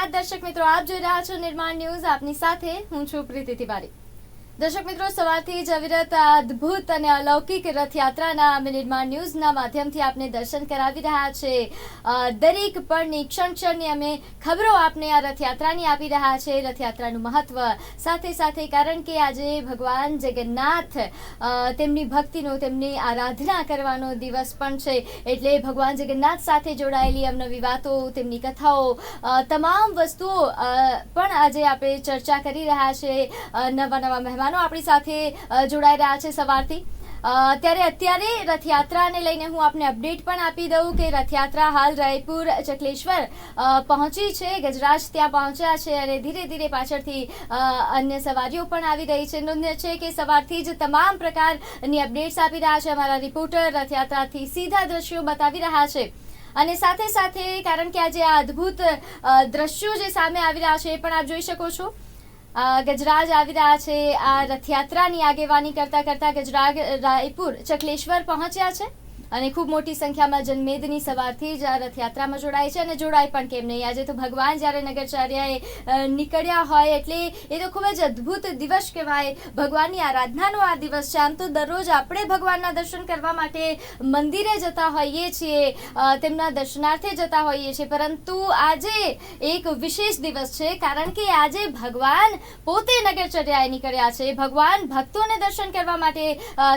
જગન્નાથ દર્શક મિત્રો, આપ જોઈ રહ્યા છો નિર્માણ ન્યૂઝ. આપની સાથે હું છું પ્રીતિ તિવારી. દર્શક મિત્રો, સવારથી જ અવિરત આ અદ્ભુત અને અલૌકિક રથયાત્રાના અમે નિર્માણ ન્યૂઝના માધ્યમથી આપને દર્શન કરાવી રહ્યા છે. દરેક પળની ક્ષણ ક્ષણની અમે ખબરો આપને આ રથયાત્રાની આપી રહ્યા છે. રથયાત્રાનું મહત્વ સાથે સાથે કારણ કે આજે ભગવાન જગન્નાથ તેમની ભક્તિનો, તેમની આરાધના કરવાનો દિવસ પણ છે. એટલે ભગવાન જગન્નાથ સાથે જોડાયેલી અમનવી વાતો તેમની કથાઓ તમામ વસ્તુઓ પણ આજે આપણે ચર્ચા કરી રહ્યા છે. નવા નવા મહેમાનો આપણી સાથે જોડાઈ રહ્યા છે સવારથી. ત્યારે અત્યારે રથયાત્રાને લઈને હું આપને અપડેટ પણ આપી દઉં કે રથયાત્રા હાલ રાયપુર, ચકલેશ્વર પહોંચી છે. ગજરાજ ત્યાં પહોંચ્યા છે અને ધીરે ધીરે પાછળથી અન્ય સવારીઓ પણ આવી રહી છે. નોંધ્ય છે કે સવારથી જ તમામ પ્રકારની અપડેટ્સ આપી રહ્યા છે. અમારા રિપોર્ટર રથયાત્રાથી સીધા દ્રશ્યો બતાવી રહ્યા છે. અને સાથે સાથે, કારણ કે આજે આ અદ્ભુત દ્રશ્યો જે સામે આવી રહ્યા છે એ પણ આપ જોઈ શકો છો. ગજરાજ આવી રહ્યા છે આ રથયાત્રાની આગેવાની કરતા કરતા ગજરાજ રાયપુર ચકલેશ્વર પહોંચ્યા છે. અને ખૂબ મોટી સંખ્યામાં જનમેદની સવારથી જ આ રથયાત્રામાં જોડાય છે અને જોડાય પણ કેમ નહીં? આજે તો ભગવાન જ્યારે નગરચાર્યાએ નીકળ્યા હોય એટલે એ તો ખૂબ જ અદ્ભુત દિવસ કહેવાય. ભગવાનની આરાધનાનો આ દિવસ છે. આમ તો દરરોજ આપણે ભગવાનના દર્શન કરવા માટે મંદિરે જતા હોઈએ છીએ તેમના દર્શનાર્થે જતા હોઈએ છીએ. પરંતુ આજે એક વિશેષ દિવસ છે, કારણ કે આજે ભગવાન પોતે નગરચર્યાએ નીકળ્યા છે. ભગવાન ભક્તોને દર્શન કરવા માટે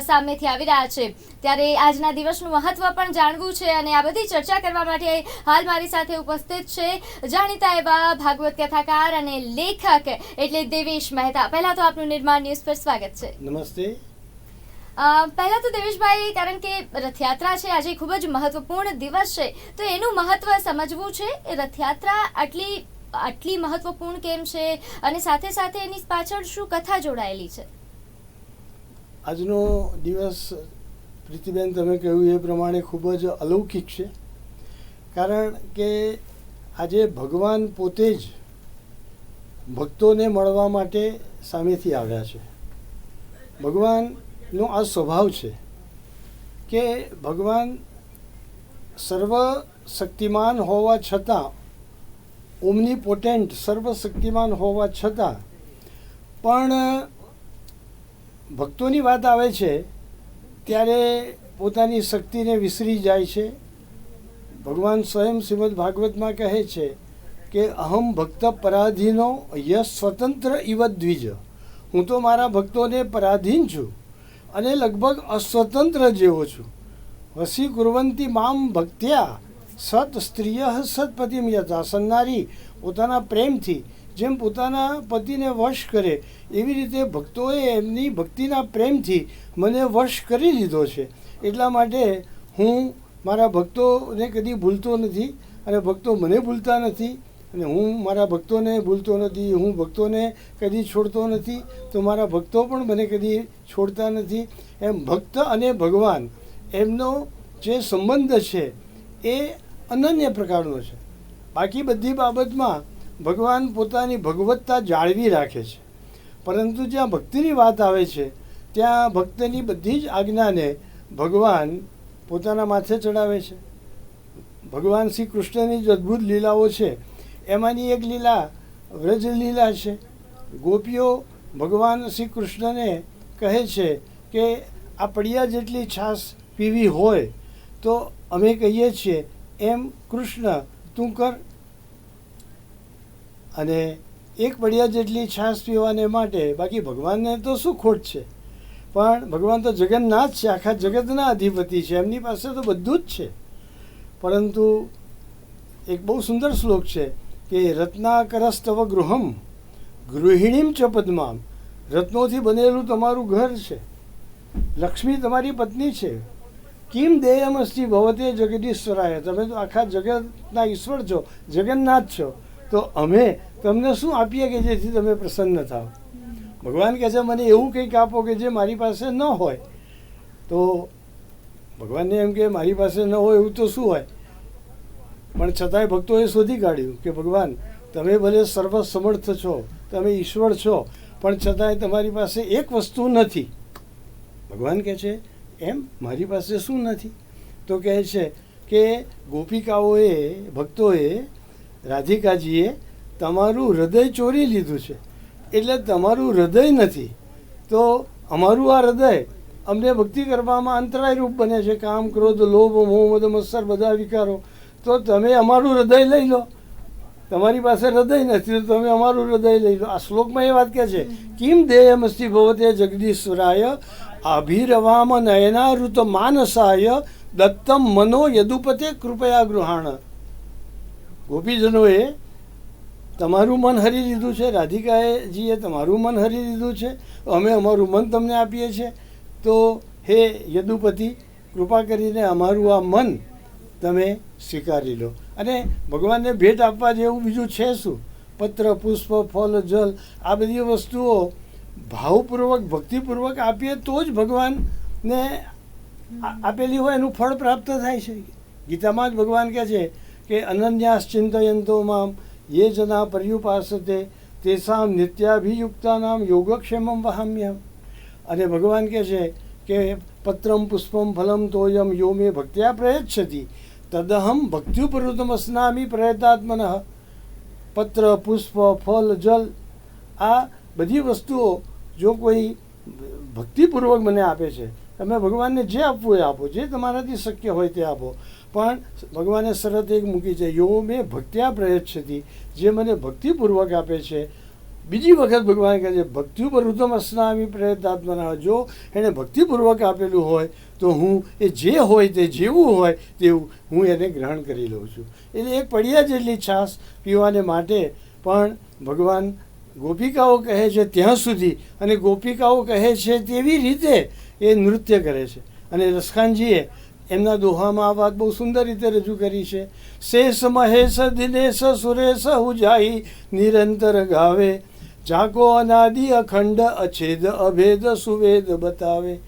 સામેથી આવી રહ્યા છે. ત્યારે આજના દિવસનું મહત્વ પણ જાણવું છે અને આ બધી ચર્ચા કરવા માટે હાલ મારી સાથે ઉપસ્થિત છે જાણીતા એવા ભાગવત કથાકાર અને લેખક એટલે દેવેશ મહેતા. પહેલા તો આપનું નિર્માણ ન્યૂઝ પર સ્વાગત છે. નમસ્તે. પહેલા તો દેવેશભાઈ કારણ કે રથયાત્રા છે આજે ખૂબ જ મહત્વપૂર્ણ દિવસ છે તો એનું મહત્વ સમજવું છે? એ રથયાત્રા આટલી આટલી મહત્વપૂર્ણ કેમ છે? અને સાથે સાથે એની પાછળ શું કથા જોડાયેલી છે? આજનો દિવસ પ્રીતિબેન, તમે કહ્યું એ પ્રમાણે ખૂબ જ અલૌકિક છે. કારણ કે આજે ભગવાન પોતે જ ભક્તોને મળવા માટે સામેથી આવ્યા છે. ભગવાનનો આ સ્વભાવ છે કે ભગવાન સર્વ શક્તિમાન હોવા છતાં ઓમની પોટેન્ટ સર્વશક્તિમાન હોવા છતાં, પણ ભક્તોની વાત આવે છે ત્યારે પોતાની શક્તિને વિસરી જાય છે. ભગવાન સ્વયં શ્રીમદ ભાગવતમાં કહે છે કે અહમ ભક્ત પરાધીનો યશ સ્વતંત્ર ઇવ દ્વિજ. હું તો મારા ભક્તોને પરાધીન છું અને લગભગ અસ્વતંત્ર જેવો છું. વસી કુરવંતી મામ ભક્ત્યા સત સ્ત્રીય સતપતિમ યથા. સન્નારી પોતાના પ્રેમથી જેમ પોતાના પતિને વશ કરે, એવી રીતે ભક્તોએ એમની ભક્તિના પ્રેમથી મને વશ કરી લીધો છે. એટલા માટે હું મારા ભક્તોને કદી ભૂલતો નથી અને ભક્તો મને ભૂલતા નથી અને હું મારા ભક્તોને ભૂલતો નથી, હું ભક્તોને કદી છોડતો નથી, તો મારા ભક્તો પણ મને કદી છોડતા નથી. એમ ભક્ત અને ભગવાન એમનો જે સંબંધ છે એ અનન્ય પ્રકારનો છે. બાકી બધી બાબતમાં ભગવાન પોતાની ભગવત્તા જાળવી રાખે છે. પરંતુ જ્યાં ભક્તિની વાત આવે છે, ત્યાં ભક્તની બધી જ આજ્ઞાને ભગવાન પોતાના માથે ચડાવે છે. ભગવાન શ્રી કૃષ્ણની જ અદ્ભુત લીલાઓ છે, એમાંની એક લીલા વ્રજ લીલા છે. ગોપીઓ ભગવાન શ્રી કૃષ્ણને કહે છે કે, આ પડિયા જેટલી છાશ પીવી હોય, તો અમે કહીએ છીએ, એમ કૃષ્ણ, તું કર. અને એક પડિયા જેટલી છાશ પીવાને માટે બાકી ભગવાનને તો શું ખોટ છે? પણ ભગવાન તો જગન્નાથ છે, આખા જગતના અધિપતિ છે, એમની પાસે તો બધું જ છે. પરંતુ એક બહુ સુંદર શ્લોક છે કે રત્નાકરસ્તવ ગૃહમ, ગૃહિણીમ ચ પદ્મામ. રત્નોથી બનેલું તમારું ઘર છે. લક્ષ્મી તમારી પત્ની છે. કિમ દેયમસ્તી ભવતે જગદીશ્વરાય. તમે તો આખા જગતના ઈશ્વર છો, જગન્નાથ છો. તો અમે તમને શું આપીએ કે જેથી તમે પ્રસન્ન થાવ? ભગવાન કહે છે, મને એવું કંઈક આપો કે જે મારી પાસે ન હોય. તો ભગવાનને એમ કે, મારી પાસે ન હોય એવું તો શું હોય? પણ છતાંય ભક્તોએ શોધી કાઢ્યું કે, ભગવાન, તમે ભલે સર્વ સમર્થ છો, તમે ઈશ્વર છો, પણ છતાંય તમારી પાસે એક વસ્તુ નથી. ભગવાન કહે છે, એમ? મારી પાસે શું નથી? તો કહે છે કે, ગોપિકાઓએ, ભક્તોએ રાધિકાજીએ તમારું હૃદય ચોરી લીધું છે. એટલે તમારું હૃદય નથી. તો અમારું આ હૃદય અમને ભક્તિ કરવામાં અંતરાય રૂપ બને છે. કામ, ક્રોધ, લોભ, મોહ, મદ, મત્સર બધા વિકારો. તો તમે અમારું હૃદય લઈ લો. તમારી પાસે હૃદય નથી, તો તમે અમારું હૃદય લઈ લો. આ શ્લોકમાં એ વાત કહે છે, કિમ દેયમસ્તિ ભવતે જગદીશ્વરાય અભિરવામ નયનાઋત માનસાય દત્તમ મનો યદુપતે કૃપયા ગૃહાણ. ગોપીજનોએ તમારું મન હરી લીધું છે રાધિકાએજીએ તમારું મન હરી લીધું છે, અમે અમારું મન તમને આપીએ છીએ. તો હે યદુપતિ, કૃપા કરીને અમારું આ મન તમે સ્વીકારી લો. અને ભગવાનને ભેટ આપવા જેવું બીજું છે શું? પત્ર, પુષ્પ, ફળ, જલ, આ બધી વસ્તુઓ ભાવપૂર્વક, ભક્તિપૂર્વક આપીએ તો જ ભગવાનને આપેલી હોય એનું ફળ પ્રાપ્ત થાય છે. ગીતામાં જ ભગવાન કહે છે કે અનન્યાસ ચિંતયંતોમાં યે જના પર્યુપાસતે તેસામ નિત્યાભિયુક્તાનામ યોગક્ષેમમ વહામ્ય અને ભગવાન કહે છે કે પત્રમ પુષ્પમ ફલમ તોયમ યો મે ભક્ત્યા પ્રયચ્છતિ, તદહમ ભક્ત્યુપરુતમ સ્નામી પ્રયતાત્મન. પત્ર, પુષ્પ, ફલ, જલ, આ બધી વસ્તુઓ જો કોઈ ભક્તિપૂર્વક મને આપે છે, તમે ભગવાનને જે આપવું એ આપો, જે તમારાથી શક્ય હોય તે આપો. પણ ભગવાને શરત એક મૂકી છે, યો, મેં ભક્ત્યા પ્રયચ્છતિ. જે મને ભક્તિપૂર્વક આપે છે. બીજી વખત ભગવાન કહે છે ભક્તિ ઉપર ઉત્તમ અસ્નામી પ્રયત્નાત્મના જો એણે ભક્તિપૂર્વક આપેલું હોય, તો હું એ જે હોય તે જેવું હોય તેવું હું એને ગ્રહણ કરી લઉં છું. એટલે એક પડિયા જેટલી છાશ પીવાને માટે પણ ભગવાન ગોપિકાઓ કહે છે ત્યાં સુધી અને ગોપિકાઓ કહે છે તેવી રીતે એ નૃત્ય કરે છે. અને રસખાનજીએ એમના દોહામાં આ વાત બહુ સુંદર રીતે રજૂ કરી છે. શેષ મહેશ દિનેશ સુરેશ હુજાઈ નિરંતર ગાવે. જાકો અનાદિ અખંડ અછેદ અભેદ સુવેદ બતાવે.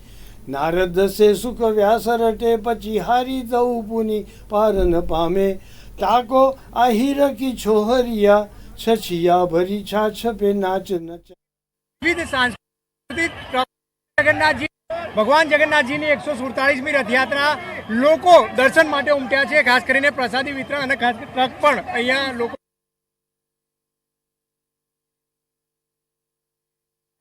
નારદ સે સુખ વ્યાસ રટે પછી હારી તઉ પુની પાર ન પામે. તાકો આહિર કી છોહરિયા, છછિયા ભરી છાછપે નાચ નચ. વિવિધ સાંસ્કૃતિક જગન્નાથજી ભગવાન જગન્નાથજીની એકસો સુડતાલીસમી રથયાત્રા લોકો દર્શન માટે ઉમટ્યા છે, ખાસ કરીને પ્રસાદી વિતરણ અને ખાસ ટ્રક પણ અહીંયા લોકો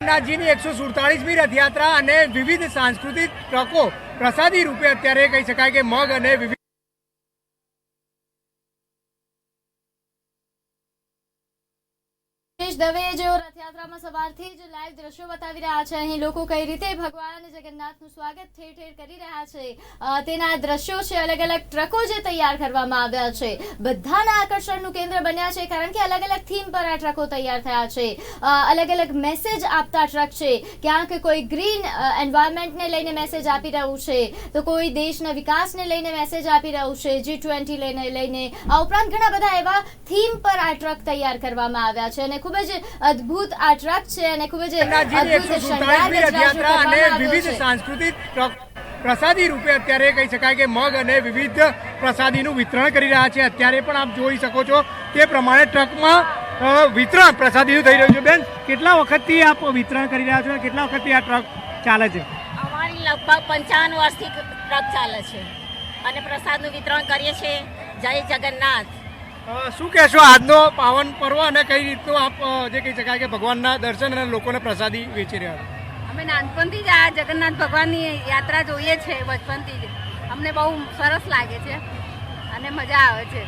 જગન્નાથજીની એકસો સુડતાલીસમી રથયાત્રા અને વિવિધ સાંસ્કૃતિક ટ્રકો પ્રસાદી રૂપે અત્યારે કહી શકાય કે મગ અને વિવિધ સુરેશ દવે જેઓ રથયાત્રામાં સવારથી જ લાઈવ દ્રશ્યો બતાવી રહ્યા છે. અહીં લોકો કઈ રીતે ભગવાન જગન્નાથનું સ્વાગત ઠેર ઠેર કરી રહ્યા છે? તેના દ્રશ્યો છે અલગ અલગ ટ્રકો જે તૈયાર કરવામાં આવ્યા છે. બધાના આકર્ષણનું કેન્દ્ર બન્યા છે, કારણ કે અલગ અલગ થીમ પર આ ટ્રકો તૈયાર થયા છે. અલગ અલગ મેસેજ આપતા ટ્રક છે. ક્યાંક કોઈ ગ્રીન એન્વાયરમેન્ટને લઈને મેસેજ આપી રહ્યું છે. તો કોઈ દેશના વિકાસને લઈને મેસેજ આપી રહ્યું છે. જી ટ્વેન્ટી લઈને લઈને આ ઉપરાંત ઘણા બધા એવા થીમ પર આ ટ્રક તૈયાર કરવામાં આવ્યા છે. અને ખૂબ જ અદ્ભુત આ ટ્રક છે અને ખૂબ જ અદ્ભુત રથયાત્રા અને વિવિધ સાંસ્કૃતિક ટ્રક પ્રસાદી રૂપે અત્યારે કહી શકાય કે મગ અને વિવિધ પ્રસાદીનું વિતરણ કરી રહ્યા છે. અત્યારે પણ આપ જોઈ શકો છો તે પ્રમાણે ટ્રકમાં વિતરણ પ્રસાદીનું થઈ રહ્યું છે. બેન કેટલા વખતથી આપ વિતરણ કરી રહ્યા છો કેટલા વખતથી આ ટ્રક ચાલે છે? અમારી લગભગ પંચાવન વર્ષથી ટ્રક ચાલે છે અને પ્રસાદનું વિતરણ કરીએ છીએ. જય જગન્નાથ. શું કહેશો આજનો પાવન પર્વ અને કઈ રીતનું આપ જે કહી શકાય કે ભગવાનના દર્શન અને લોકોને પ્રસાદી વેચી રહ્યા છો? અમે નાનપણથી જ આ જગન્નાથ ભગવાનની યાત્રા જોઈએ છે બચપનથી જ. અમને બહુ સરસ લાગે છે અને મજા આવે છે.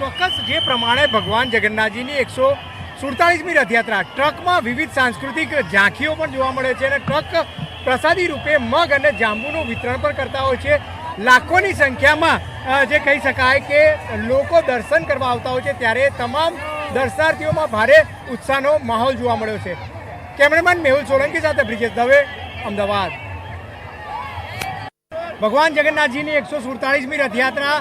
ચોક્કસ જે પ્રમાણે ભગવાન જગન્નાથજીની એકસો સુડતાલીસમી રથયાત્રા ટ્રકમાં વિવિધ સાંસ્કૃતિક ઝાંખીઓ પણ જોવા મળે છે અને ટ્રક પ્રસાદી રૂપે મગ અને જાંબુનું વિતરણ પણ કરતા હોય છે. લાખોની સંખ્યામાં જે કહી શકાય કે લોકો દર્શન કરવા આવતા હોય છે, ત્યારે તમામ દર્શનાર્થીઓમાં ભારે ઉત્સાહનો માહોલ જોવા મળ્યો છે. કેમેરામેન મેહુલ સોલંકી સાથે બ્રિજેશ દવે, અમદાવાદ. ભગવાન જગન્નાથજીની એકસો સુડતાલીસમી રથયાત્રા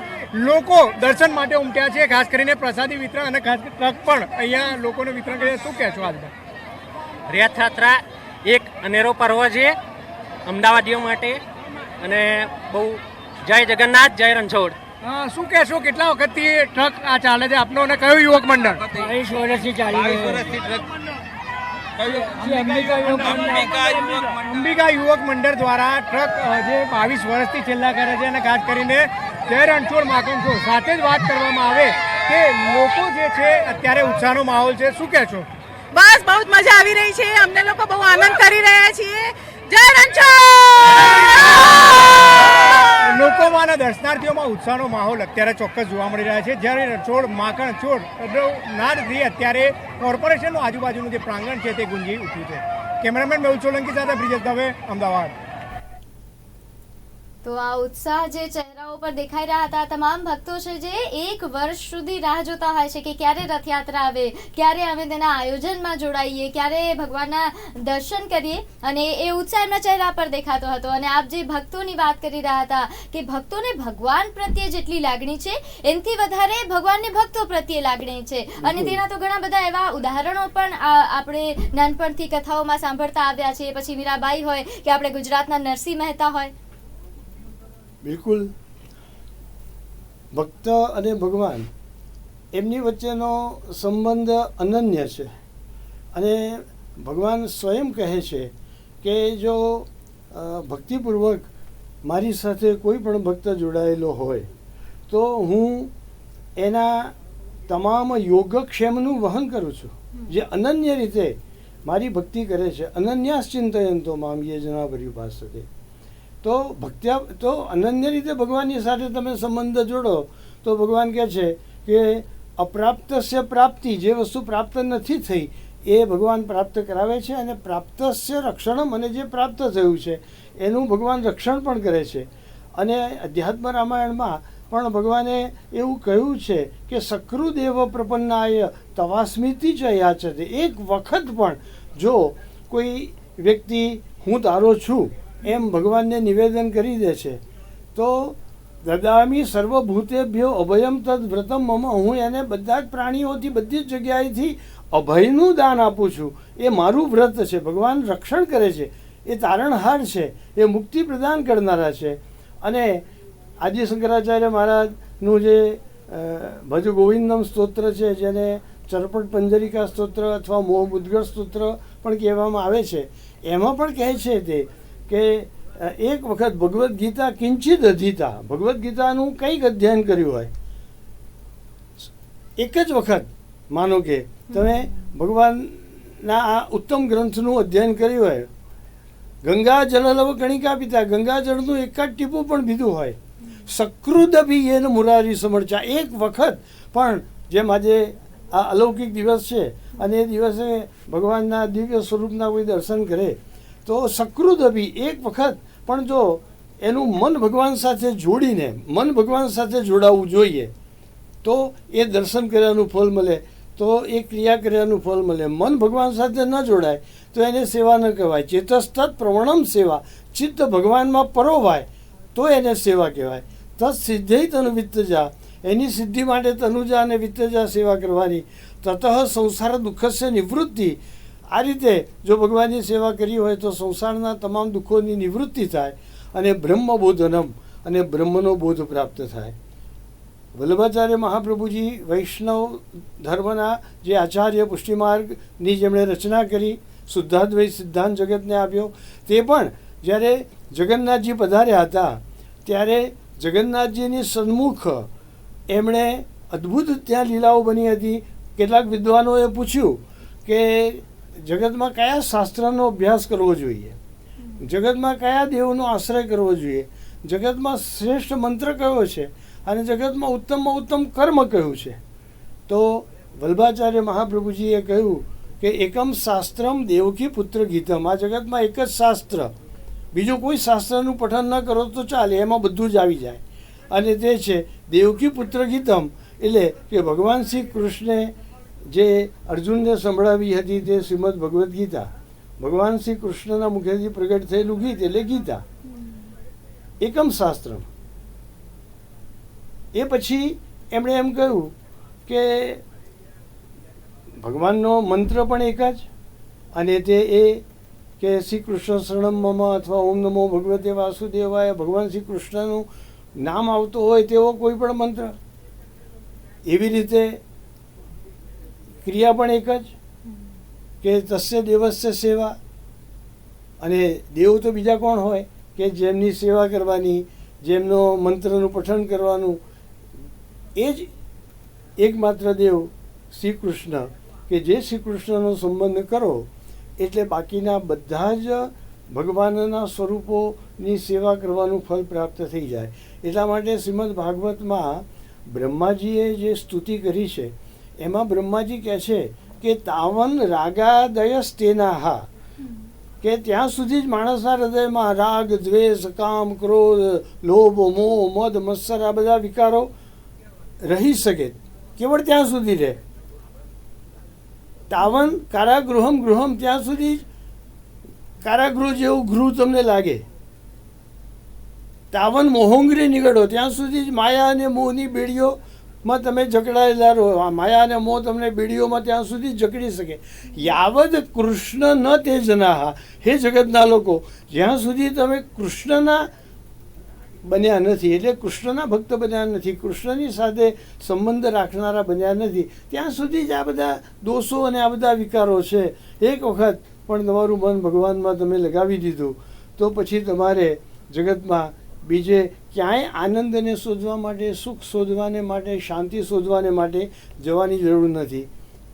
લોકો દર્શન માટે ઉમટ્યા છે, ખાસ કરીને પ્રસાદી વિતરણ અને ખાસ ટ્રક પણ અહીંયા લોકોને વિતરણ કરી શું કહેશો આજમાં રથયાત્રા એક અનેરો પર્વ છે, અમદાવાદીઓ માટે અને બહુ જય જગન્નાથ જય રણછોડ. શું કહેશો કેટલા વખતથી ટ્રક આ ચાલે છે? આપનો અને કયો યુવક મંડળ? અંબિકા યુવક મંડળ. દ્વારા ટ્રક જે બાવીસ વર્ષથી છેલ્લા કરે છે અને ખાસ કરીને જય રણછોડ માખણ શો સાથે જ વાત કરવામાં આવે કે લોકો જે છે અત્યારે ઉત્સાહનો માહોલ છે. શું કહેશો? બસ બહુ જ મજા આવી રહી છે. અમને લોકો બહુ આનંદ અને દર્શનાર્થીઓમાં ઉત્સાહનો માહોલ અત્યારે ચોક્કસ જોવા મળી રહ્યા છે. જ્યારે રણછોડ માખણ, છોડ નાદથી અત્યારે કોર્પોરેશનનું આજુબાજુનું જે પ્રાંગણ છે તે ગુંજી ઉઠ્યું છે. કેમેરામેન મેહુલ સોલંકી સાથે બ્રિજેશ દવે, અમદાવાદ. તો આ ઉત્સાહ જે ચહેરાઓ પર દેખાઈ રહ્યા હતા તમામ ભક્તો છે જે એક વર્ષ સુધી રાહ જોતા હોય છે કે ક્યારે રથયાત્રા આવે ક્યારે અમે તેના આયોજનમાં જોડાઈએ ક્યારે ભગવાનના દર્શન કરીએ અને એ ઉત્સાહ એમના ચહેરા પર દેખાતો હતો. અને આપ જે ભક્તોની વાત કરી રહ્યા હતા કે ભક્તોને ભગવાન પ્રત્યે જેટલી લાગણી છે એનાથી વધારે ભગવાનને ભક્તો પ્રત્યે લાગણી છે. અને તેના તો ઘણા બધા એવા ઉદાહરણો પણ આપણે નાનપણથી કથાઓમાં સાંભળતા આવ્યા છે પછી મીરાબાઈ હોય કે આપણે ગુજરાતના નરસિંહ મહેતા હોય બિલકુલ. ભક્ત અને ભગવાન એમની વચ્ચેનો સંબંધ અનન્ય છે. અને ભગવાન સ્વયં કહે છે કે જો ભક્તિપૂર્વક મારી સાથે કોઈ પણ ભક્ત જોડાયેલો હોય તો હું એના તમામ યોગક્ષેમનું વહન કરું છું. જે અનન્ય રીતે મારી ભક્તિ કરે છે. અનન્યાસ ચિંતયંતો મામ યે જના પાસે તો ભક્ત્યા તો અનન્ય રીતે ભગવાનની સાથે તમે સંબંધ જોડો, તો ભગવાન કહે છે કે અપ્રાપ્તસ્ય પ્રાપ્તિ, જે વસ્તુ પ્રાપ્ત નથી થઈ, એ ભગવાન પ્રાપ્ત કરાવે છે અને પ્રાપ્તસ્ય રક્ષણમ અને જે પ્રાપ્ત થયું છે, એનું ભગવાન રક્ષણ પણ કરે છે. અને અધ્યાત્મ રામાયણમાં પણ ભગવાને એવું કહ્યું છે કે સકૃદેવ પ્રપન્નાય તવાસ્મિતિ જ યાચતે. એક વખત પણ જો કોઈ વ્યક્તિ, હું તારો છું એમ ભગવાનને નિવેદન કરી દે છે. તો દદામી સર્વભૂતેભ્યો અભયમ તદ વ્રતમ મમ, હું એને બધા જ પ્રાણીઓથી બધી જ જગ્યાએથી અભયનું દાન આપું છું. એ મારું વ્રત છે. ભગવાન રક્ષણ કરે છે. એ તારણહાર છે. એ મુક્તિ પ્રદાન કરનારા છે. અને આદિ શંકરાચાર્ય મહારાજનું જે ભજ ગોવિંદમ સ્તોત્ર છે, જેને ચરપટ પંજરિકા સ્તોત્ર અથવા મોહ મુદ્ગર સ્તોત્ર પણ કહેવામાં આવે છે. એમાં પણ કહે છે તે કે એક વખત ભગવદ્ ગીતા કિંચિત અધીતા. ભગવદ્ ગીતાનું કંઈક અધ્યયન કર્યું હોય. એક જ વખત, માનો કે, તમે ભગવાનના આ ઉત્તમ ગ્રંથનું અધ્યયન કર્યું હોય. ગંગા જળલવ કણિકા પિતા, ગંગાજળનું એક જ ટીપું પણ પીધું હોય. સકૃદ બી એને મુરારી સમર્ચા. એક વખત, પણ જેમ આજે આ અલૌકિક દિવસ છે, અને એ દિવસે ભગવાનના દિવ્ય સ્વરૂપના કોઈ દર્શન કરે તો સકૃત એક વખત, પણ જો એનું મન ભગવાન સાથે જોડીને, મન ભગવાન સાથે જોડાવવું જોઈએ, તો એ દર્શન કર્યાનું ફળ મળે, તો એ ક્રિયા કર્યાનું ફળ મળે. મન ભગવાન સાથે ન જોડાય, તો એને સેવા ન કહેવાય. ચેતસ્તત પ્રવણમ સેવા. ચિત્ત ભગવાનમાં પરોવાય, તો એને સેવા કહેવાય. તત્ સિદ્ધે તનુ વિત્તજા. એની સિદ્ધિ માટે તનુજા અને વિત્તજા સેવા કરવાની. તતઃ સંસાર દુઃખસ્ય નિવૃત્તિ. આ રીતે જો ભગવાનની સેવા કરી હોય તો સંસારના તમામ દુઃખોની નિવૃત્તિ થાય અને બ્રહ્મબોધનમ અને બ્રહ્મનો બોધ પ્રાપ્ત થાય. વલ્લભાચાર્ય મહાપ્રભુજી વૈષ્ણવ ધર્મના જે આચાર્ય પુષ્ટિમાર્ગની જેમણે રચના કરી શુદ્ધાદ્વૈત સિદ્ધાંત જગતને આપ્યો, તે પણ જ્યારે જગન્નાથજી પધાર્યા હતા, ત્યારે જગન્નાથજીની સન્મુખ એમણે અદ્ભુત ત્યાં લીલાઓ બની હતી. કેટલાક વિદ્વાનોએ પૂછ્યું કે જગતમાં કયા શાસ્ત્રનો અભ્યાસ કરવો જોઈએ? જગતમાં કયા દેવનો આશ્રય કરવો જોઈએ? જગતમાં શ્રેષ્ઠ મંત્ર કયો છે? અને જગતમાં ઉત્તમમાં ઉત્તમ કર્મ કયું છે? તો વલ્ભાચાર્ય મહાપ્રભુજીએ કહ્યું કે એકમ શાસ્ત્રમ દેવકી પુત્ર ગીતમ. આ જગતમાં એક જ શાસ્ત્ર. બીજું કોઈ શાસ્ત્રનું પઠન ન કરો તો ચાલે, એમાં બધું જ આવી જાય. અને તે છે દેવકી પુત્ર ગીતમ. એટલે કે ભગવાન શ્રી કૃષ્ણે જે અર્જુનને સંભળાવી હતી તે શ્રીમદ ભગવદ્ ગીતા. ભગવાન શ્રી કૃષ્ણના મુખેથી પ્રગટ થયેલું ગીત એટલે ગીતા. એકમ શાસ્ત્ર એ પછી એમણે એમ કહ્યું કે ભગવાનનો મંત્ર પણ એક જ અને તે એ કે શ્રી કૃષ્ણ શરણમ મમા અથવા ઓમ નમો ભગવતે વાસુદેવાય, ભગવાન શ્રી કૃષ્ણનું નામ આવતું હોય તેવો કોઈ પણ મંત્ર. એવી રીતે ક્રિયા પણ એક જ કે તસ્ય દેવસ્ય સેવા. અને દેવ તો બીજા કોણ હોય? કે જેમની સેવા કરવાની, જેમનો મંત્રનું પઠન કરવાનું. એ જ એકમાત્ર દેવ શ્રી કૃષ્ણ કે જે શ્રી કૃષ્ણનો સંબંધ કરો, એટલે બાકીના બધા જ ભગવાનના સ્વરૂપોની સેવા કરવાનું ફળ પ્રાપ્ત થઈ જાય. એટલા માટે શ્રીમદ ભાગવતમાં બ્રહ્માજીએ જે સ્તુતિ કરી છે એમાં બ્રહ્માજી કહે છે કે તાવન રાગાદય તેનાહા કે ત્યાં સુધી જ માણસના હૃદયમાં રાગ, દ્વેષ, કામ, ક્રોધ, લોભ, મોહ, મદ, મત્સર આ બધા વિકારો રહી શકે. કેવળ ત્યાં સુધી રહે. તાવન કારાગૃહમ ગૃહમ ત્યાં સુધી જ કારાગૃહ જેવું ગૃહ તમને લાગે. તાવન મોહંગરી નીકળો, ત્યાં સુધી જ માયા અને મોહની બેડીઓમાં તમે જકડાયેલા રહો. આ માયા અને મોહ તમને બીડીઓમાં ત્યાં સુધી જકડી શકે. યાવદ કૃષ્ણ ન તે જનાહા. હે જગતના લોકો, જ્યાં સુધી તમે કૃષ્ણના બન્યા નથી, એટલે કૃષ્ણના ભક્ત બન્યા નથી, કૃષ્ણની સાથે સંબંધ રાખનારા બન્યા નથી, ત્યાં સુધી જ આ બધા દોષો અને આ બધા વિકારો છે. એક વખત પણ તમારું મન ભગવાનમાં તમે લગાવી દીધું, તો પછી તમારે જગતમાં બીજે ક્યાંય આનંદને શોધવા માટે, સુખ શોધવાને માટે, શાંતિ શોધવાને માટે જવાની જરૂર નથી.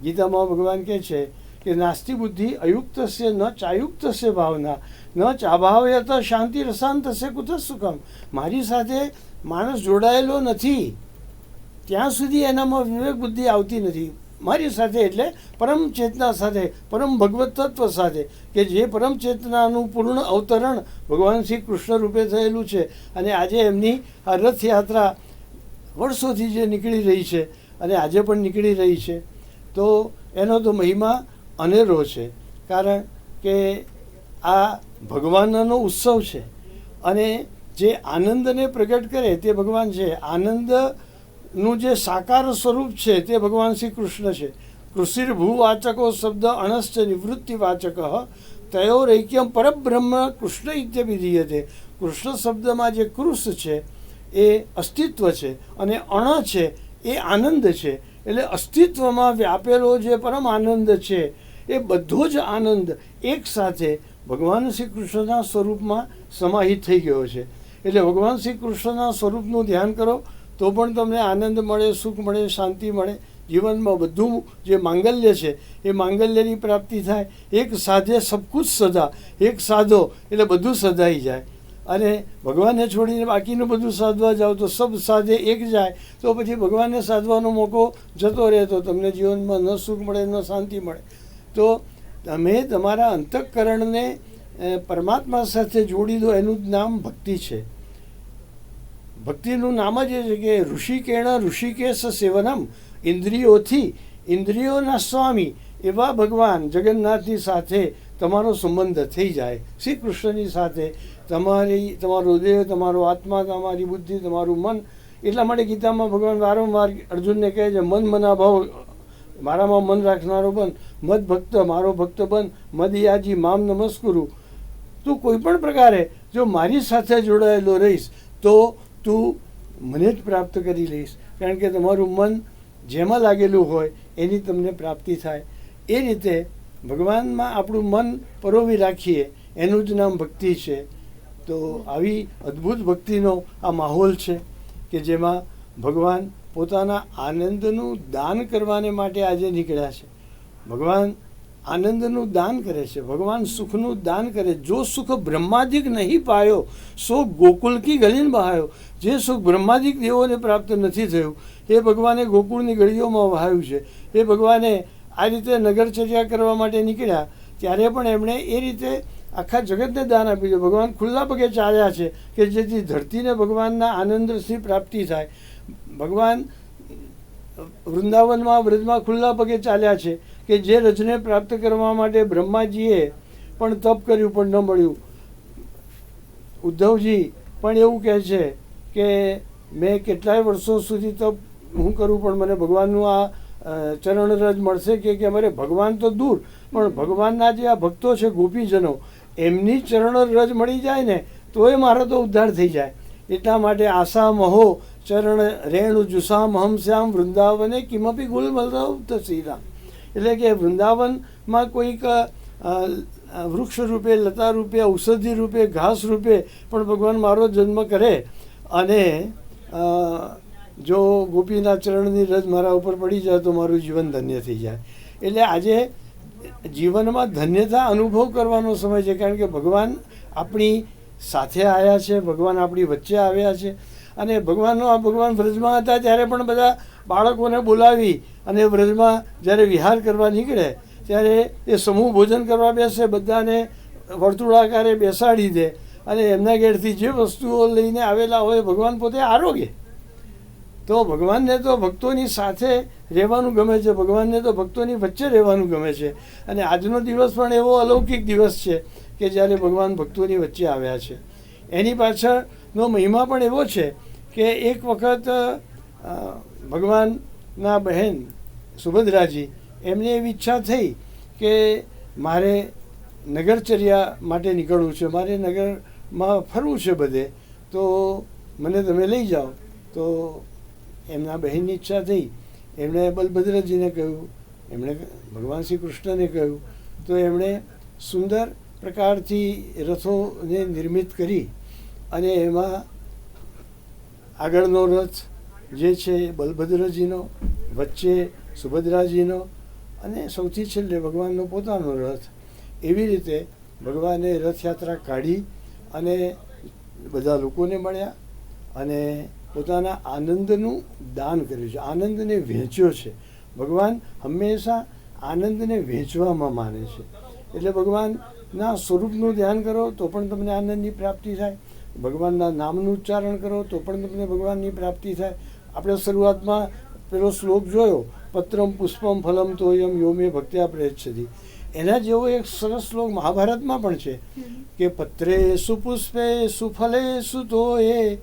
ગીતામાં ભગવાન કહે છે કે, નાસ્તિ બુદ્ધિ અયુક્તસ્ય ન ચાયુક્તસ્ય ભાવના. ન ચાભાવ્ય તો શાંતિ રસાંતસ્ય કુત સુખમ. મારી સાથે માણસ જોડાયેલો નથી. ત્યાં સુધી એનામાં વિવેક બુદ્ધિ આવતી નથી. મારી સાથે એટલે પરમ ચેતના સાથે, પરમ ભગવત તત્વ સાથે, કે જે પરમ ચેતનાનું પૂર્ણ અવતરણ ભગવાન શ્રી કૃષ્ણ રૂપે થયેલું છે. અને આજે એમની આ રથયાત્રા વર્ષોથી જે નીકળી રહી છે અને આજે પણ નીકળી રહી છે. તો એનો તો મહિમા અનેરો છે. કારણ કે આ ભગવાનનો ઉત્સવ છે. અને જે આનંદને પ્રગટ કરે તે ભગવાન છે. આનંદનું જે સાકાર સ્વરૂપ છે તે ભગવાન શ્રી કૃષ્ણ છે. કૃષિર ભૂવાચકો શબ્દ અણશ્ચ નિવૃત્તિ વાચક તયોરૈક્યમ પરબ્રહ્મ કૃષ્ણ ઇત્યવિધીયતે કૃષ્ણ શબ્દમાં જે કૃષ છે એ અસ્તિત્વ છે અને અણ છે એ આનંદ છે. એટલે અસ્તિત્વમાં વ્યાપેલો જે પરમ આનંદ છે એ બધો જ આનંદ એક સાથે ભગવાન શ્રી કૃષ્ણના સ્વરૂપમાં સમાહિત થઈ ગયો છે. એટલે ભગવાન શ્રી કૃષ્ણના સ્વરૂપનું ધ્યાન કરો. તો પણ તમને આનંદ મળે, સુખ મળે, શાંતિ મળે. જીવનમાં બધું જે માંગલ્ય છે, એ માંગલ્યની પ્રાપ્તિ થાય. એક સાધે સબકુચ સદા એક સાધો એટલે બધું સધાઈ જાય. અને ભગવાનને છોડીને બાકીનું બધું સાધવા જાઓ તો સબ સાધે એક જાય, તો પછી ભગવાનને સાધવાનો મોકો જતો રહે તો તમને જીવનમાં ન સુખ મળે, ન શાંતિ મળે. તો તમે તમારા અંતઃકરણને પરમાત્મા સાથે જોડી દો, એનું જ નામ ભક્તિ છે. ભક્તિનું નામ જ એ છે કે ઋષિકેણ, ઋષિકેશ સેવનમ. ઇન્દ્રિયોથી ઇન્દ્રિયોના સ્વામી એવા ભગવાન જગન્નાથની સાથે તમારો સંબંધ થઈ જાય. શ્રી કૃષ્ણની સાથે તમારી, તમારો દેહ, તમારો આત્મા, તમારી બુદ્ધિ, તમારું મન. એટલા માટે ગીતામાં ભગવાન વારંવાર અર્જુનને કહે છે, મન મના ભાવ, મારામાં મન રાખનારો બન. મદ ભક્ત, મારો ભક્ત બન. મદ યાજી મામ નમસ્કુરુ. તું કોઈ પણ પ્રકારે જો મારી સાથે જોડાયેલો રહીશ, તો તું મને જ પ્રાપ્ત કરી લઈશ. કારણ કે તમારું મન જેમાં લાગેલું હોય એની તમને પ્રાપ્તિ થાય. એ રીતે ભગવાનમાં આપણું મન પરોવી રાખીએ, એનું જ નામ ભક્તિ છે. તો આવી અદ્ભુત ભક્તિનો આ માહોલ છે કે જેમાં ભગવાન પોતાના આનંદનું દાન કરવાને માટે આજે નીકળ્યા છે. ભગવાન આનંદનું દાન કરે છે, ભગવાન સુખનું દાન કરે. જો સુખ બ્રહ્માદિક નહીં પાયો, સો ગોકુલ કી ગલીન બહાયો. જે સુખ બ્રહ્માદિક દેવોને પ્રાપ્ત નથી થયું, એ ભગવાને ગોકુળની ગળીઓમાં વહાયું છે. એ ભગવાને આ રીતે નગરચર્યા કરવા માટે નીકળ્યા, ત્યારે પણ એમણે એ રીતે આખા જગતને દાન આપ્યું છે. ભગવાન ખુલ્લા પગે ચાલ્યા છે કે જેથી ધરતીને ભગવાનના આનંદથી પ્રાપ્તિ થાય. ભગવાન વૃંદાવનમાં વ્રજમાં ખુલ્લા પગે ચાલ્યા છે. કે જે રજને પ્રાપ્ત કરવા માટે બ્રહ્માજીએ પણ તપ કર્યું પણ ન મળ્યું. ઉદ્ધવજી પણ એવું કહે છે કે મેં કેટલાય વર્ષો સુધી તપ હું કરું પણ મને ભગવાનનું આ ચરણરજ ચરણ રજ મળશે કે કે અમારે ભગવાન તો દૂર, પણ ભગવાનના જે આ ભક્તો છે ગોપીજનો, એમની ચરણ રજ મળી જાય ને તોય મારો તો ઉદ્ધાર થઈ જાય. એટલા માટે આશા મહો ચરણ રેણુ જુસામ હમ શ્યામ વૃંદાવને કિમપી ગુલ મલરાવ શ્રીરામ એટલે કે વૃંદાવનમાં કોઈક વૃક્ષ રૂપે, લતા રૂપે, ઔષધિ રૂપે, ઘાસ રૂપે પણ ભગવાન મારો જન્મ કરે. અને જો ગોપીના ચરણની રજ મારા ઉપર પડી જાય તો મારું જીવન ધન્ય થઈ જાય. એટલે આજે જીવનમાં ધન્યતા અનુભવ કરવાનો સમય છે, કારણ કે ભગવાન આપણી સાથે આવ્યા છે, ભગવાન આપણી વચ્ચે આવ્યા છે. અને ભગવાનનો આ ભગવાન વ્રજમાં હતા ત્યારે પણ બધા બાળકોને બોલાવી અને વ્રજમાં જ્યારે વિહાર કરવા નીકળે, ત્યારે એ સમૂહ ભોજન કરવા બેસે, બધાને વર્તુળાકારે બેસાડી દે અને એમના ઘેરથી જે વસ્તુઓ લઈને આવેલા હોય, ભગવાન પોતે આરોગ્ય તો ભગવાનને તો ભક્તોની સાથે રહેવાનું ગમે છે, ભગવાનને તો ભક્તોની વચ્ચે રહેવાનું ગમે છે. અને આજનો દિવસ પણ એવો અલૌકિક દિવસ છે કે જ્યારે ભગવાન ભક્તોની વચ્ચે આવ્યા છે. એની પાછળનો મહિમા પણ એવો છે કે એક વખત ભગવાનના બહેન સુભદ્રાજી, એમને એવી ઈચ્છા થઈ કે મારે નગરચર્યા માટે નીકળવું છે. મારે નગરમાં ફરવું છે બધે. તો મને તમે લઈ જાઓ. તો એમના બહેનની ઈચ્છા થઈ. એમણે બલભદ્રજીને કહ્યું. એમણે ભગવાન શ્રી કૃષ્ણને કહ્યું. તો એમણે સુંદર પ્રકારથી રથોને નિર્મિત કરી અને એમાં આગળનો રથ જે છે બલભદ્રજીનો વચ્ચે સુભદ્રાજીનો અને સૌથી છેલ્લે ભગવાનનો પોતાનો રથ. એવી રીતે ભગવાને રથયાત્રા કાઢી અને બધા લોકોને મળ્યા અને પોતાના આનંદનું દાન કર્યું છે. આનંદને વહેંચ્યો છે. ભગવાન હંમેશા આનંદને વહેંચવામાં માને છે. એટલે ભગવાનના સ્વરૂપનું ધ્યાન કરો તો પણ તમને આનંદની પ્રાપ્તિ થાય. ભગવાનના નામનું ઉચ્ચારણ કરો તો પણ તમને ભગવાનની પ્રાપ્તિ થાય. આપણે શરૂઆતમાં પેલો શ્લોક જોયો પત્રમ પુષ્પમ ફલમ તોયમ યોમે ભક્ત્યા પ્રયચ્છતિ એના જેવો એક સરસ શ્લોક મહાભારતમાં પણ છે કે પત્રે સુપુષ્પે સુફલે સુતોયે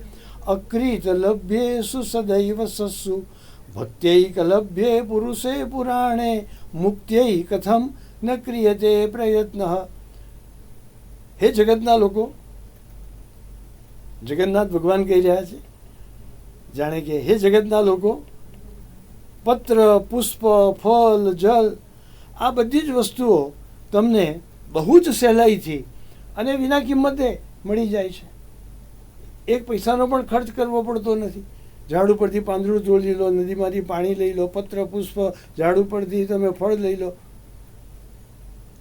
અક્રીત લભ્યે સુસદૈવ સસ્સુ ભક્ત્યૈક લભ્યે પુરુષે પુરાણે મુક્ત્યૈ કથમ ન ક્રિયતે પ્રયત્ન હે જગતના લોકો જગન્નાથ ભગવાન કહી રહ્યા છે જાણે કે હે જગતના લોકો પત્ર, પુષ્પ, ફળ જલ આ બધી જ વસ્તુઓ તમને બહુ જ સહેલાઈથી અને વિના કિંમતે મળી જાય છે. એક પૈસાનો પણ ખર્ચ કરવો પડતો નથી. ઝાડ ઉપરથી પાંદડું તોડી લો, નદીમાંથી પાણી લઈ લો, પત્ર, પુષ્પ, ઝાડ ઉપરથી તમે ફળ લઈ લો.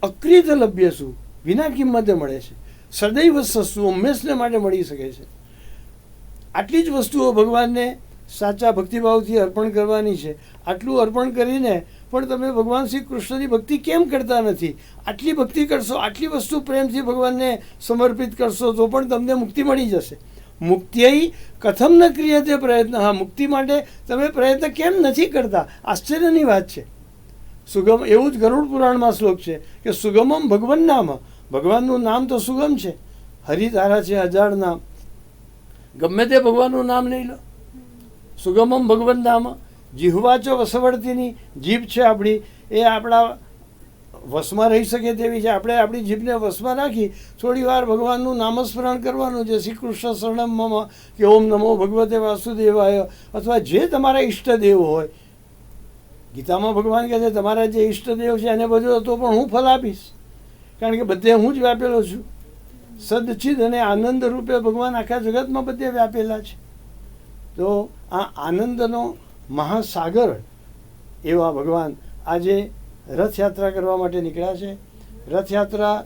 અક્રિત લભ્ય શું? વિના કિંમતે મળે છે. સદૈવ સસ્તું હંમેશને માટે મળી શકે છે. આટલી જ વસ્તુઓ ભગવાનને સાચા ભક્તિભાવથી અર્પણ કરવાની છે. આટલું અર્પણ કરીને પણ તમે ભગવાન શ્રી કૃષ્ણની ભક્તિ કેમ કરતા નથી? આટલી ભક્તિ કરશો, આટલી વસ્તુ પ્રેમથી ભગવાનને સમર્પિત કરશો તો પણ તમને મુક્તિ મળી જશે. મુક્તિય કથમ ન ક્રિયતે પ્રયત્ન. હા, મુક્તિ માટે તમે પ્રયત્ન કેમ નથી કરતા? આશ્ચર્યની વાત છે. સુગમ, એવું જ ગરુડ પુરાણમાં શ્લોક છે કે સુગમમ ભગવન નામ. ભગવાનનું નામ તો સુગમ છે. હરિ તારા છે હજાર નામ. ગમે તે ભગવાનનું નામ લઈ લો. સુગમમ ભગવન નામ જીહવાચો વસવડતીની જીભ છે આપણી. એ આપણા વશમાં રહી શકે તેવી છે. આપણે આપણી જીભને વશમાં રાખી થોડી વાર ભગવાનનું નામસ્મરણ કરવાનું છે શ્રી કૃષ્ણ શરણમ મમ કે ઓમ નમો ભગવતે વાસુદેવાય અથવા જે તમારા ઈષ્ટદેવ હોય. ગીતામાં ભગવાન કહે છે, તમારા જે ઈષ્ટદેવ છે એને બધું તો પણ હું ફલ આપીશ. કારણ કે બધે હું જ વ્યાપેલો છું. સદચિદ અને આનંદ રૂપે ભગવાન આખા જગતમાં બધે વ્યાપેલા છે. તો આ આનંદનો મહાસાગર એવા ભગવાન આજે રથયાત્રા કરવા માટે નીકળ્યા છે. રથયાત્રા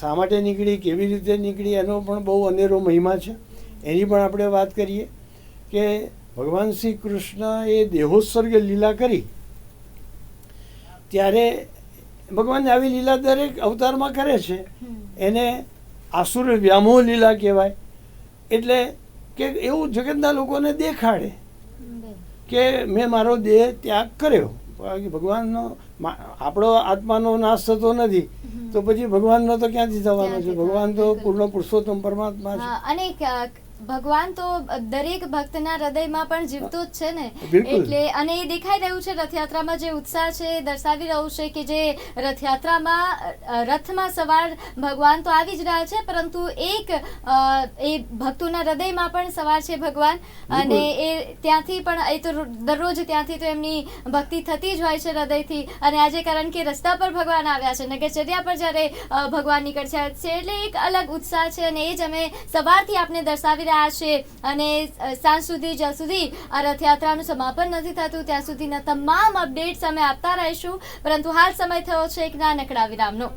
શા માટે નીકળી કેવી રીતે નીકળી એનો પણ બહુ અનેરો મહિમા છે. એની પણ આપણે વાત કરીએ કે ભગવાન શ્રી કૃષ્ણ એ દેહોત્સર્ગ લીલા કરી. ત્યારે ભગવાન આવી લીલા દરેક અવતારમાં કરે છે. એને આસુર વ્યામોહ લીલા કહેવાય. એટલે કે એવું જગતના લોકોને દેખાડે કે મેં મારો દેહ ત્યાગ કર્યો. ભગવાનનો આપણો આત્માનો નાશ થતો નથી. તો પછી ભગવાનનો તો ક્યાંથી થવાનો છે? ભગવાન તો પૂર્ણ પુરુષોત્તમ પરમાત્મા છે. અને ભગવાન તો દરેક ભક્તના હૃદયમાં પણ જીવતો જ છે ને. એટલે અને એ દેખાઈ રહ્યું છે રથયાત્રામાં જે ઉત્સાહ છે એ દર્શાવી રહ્યું છે કે જે રથયાત્રામાં રથમાં સવાર ભગવાન તો આવી જ રહ્યા છે પરંતુ એક એ ભક્તોના હૃદયમાં પણ સવાર છે ભગવાન. અને એ ત્યાંથી પણ એ તો દરરોજ ત્યાંથી તો એમની ભક્તિ થતી જ હોય છે હૃદયથી. અને આજે કારણ કે રસ્તા પર ભગવાન આવ્યા છે નગરચર્યા પર જ્યારે ભગવાન નીકળ્યા છે એટલે એક અલગ ઉત્સાહ છે અને એ જ અમે સવારથી આપને દર્શાવી રહ્યા છે અને સાંજ સુધી, જ્યાં સુધી આ રથયાત્રાનું સમાપન નથી થતું, ત્યાં સુધીના તમામ અપડેટ્સ અમે આપતા રહીશું. પરંતુ હાલ સમય થયો છે એક નાનકડા વિરામનો.